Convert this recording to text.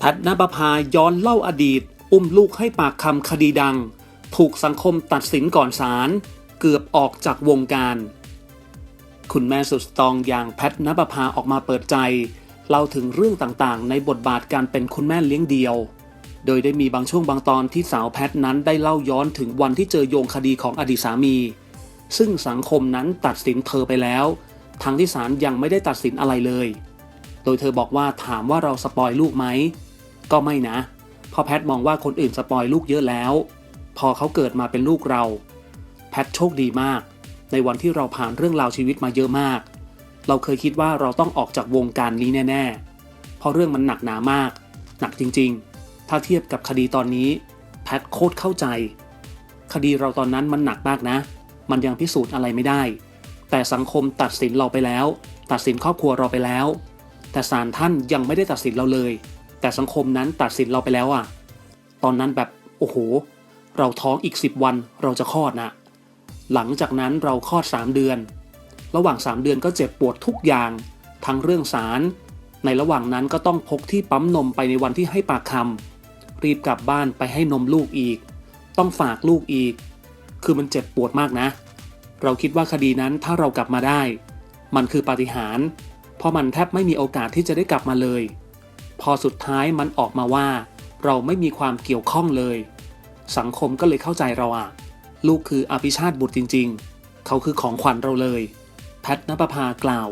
แพทนปภาย้อนเล่าอดีต อุ้มลูกให้ปากคำคดีดัง ถูกสังคมตัดสินก่อนศาลเกือบออกจากวงการ คุณแม่สุดสตองอย่างแพทนปภาออกมาเปิดใจ เล่าถึงเรื่องต่างๆ ในบทบาทการเป็นคุณแม่เลี้ยงเดียว โดยได้มีบางช่วงบางตอนที่สาวแพทนั้นได้เล่าย้อนถึงวันที่เจอโยงคดีของอดีตสามี ซึ่งสังคมนั้นตัดสินเธอไปแล้ว ทั้งที่ศาลยังไม่ได้ตัดสินอะไรเลย โดยเธอบอกว่าถามว่าเราสปอยลูกไหม ก็ไม่นะเพราะแพทมองว่าคนอื่นสปอยลูกเยอะแล้ว พอเขาเกิดมาเป็นลูกเรา แพทโชคดีมาก ในวันที่เราผ่านเรื่องราวชีวิตมาเยอะมาก เราเคยคิดว่าเราต้องออกจากวงการนี้แน่ๆเพราะเรื่องมันหนักหนามาก หนักจริงๆ ถ้าเทียบกับคดีตอนนี้ แพทโคตรเข้าใจ คดีเราตอนนั้นมันหนักมากนะ มันยังพิสูจน์อะไรไม่ได้ แต่สังคมตัดสินเราไปแล้ว ตัดสินครอบครัวเราไปแล้ว แต่ศาลท่านยังไม่ได้ตัดสินเราเลย แต่สังคมนั้นตัดสินเราไปแล้วอะตอนนั้นแบบโอ้โห เราท้องอีก 10 วันเราจะคลอดนะ หลังจากนั้นเราคลอด 3 เดือน ระหว่าง 3 เดือนก็เจ็บปวดทุกอย่าง ทั้งเรื่องสาร ในระหว่างนั้นก็ต้องพกที่ปั๊มนมไปในวันที่ให้ปากคำรีบกลับบ้านไปให้นมลูกอีก ต้องฝากลูกอีก คือมันเจ็บปวดมากนะ เราคิดว่าคดีนั้นถ้าเรากลับมาได้ มันคือปาฏิหาริย์เพราะมันแทบไม่มีโอกาสที่จะได้กลับมาเลย อสุดท้ายมันออกมาว่า เราไม่มีความเกี่ยวข้องเลย สังคมก็เลยเข้าใจเราอะลูกคืออภิชาติบุตรจริง ๆ เขาคือของขวัญเราเลย แพทนปภากล่าว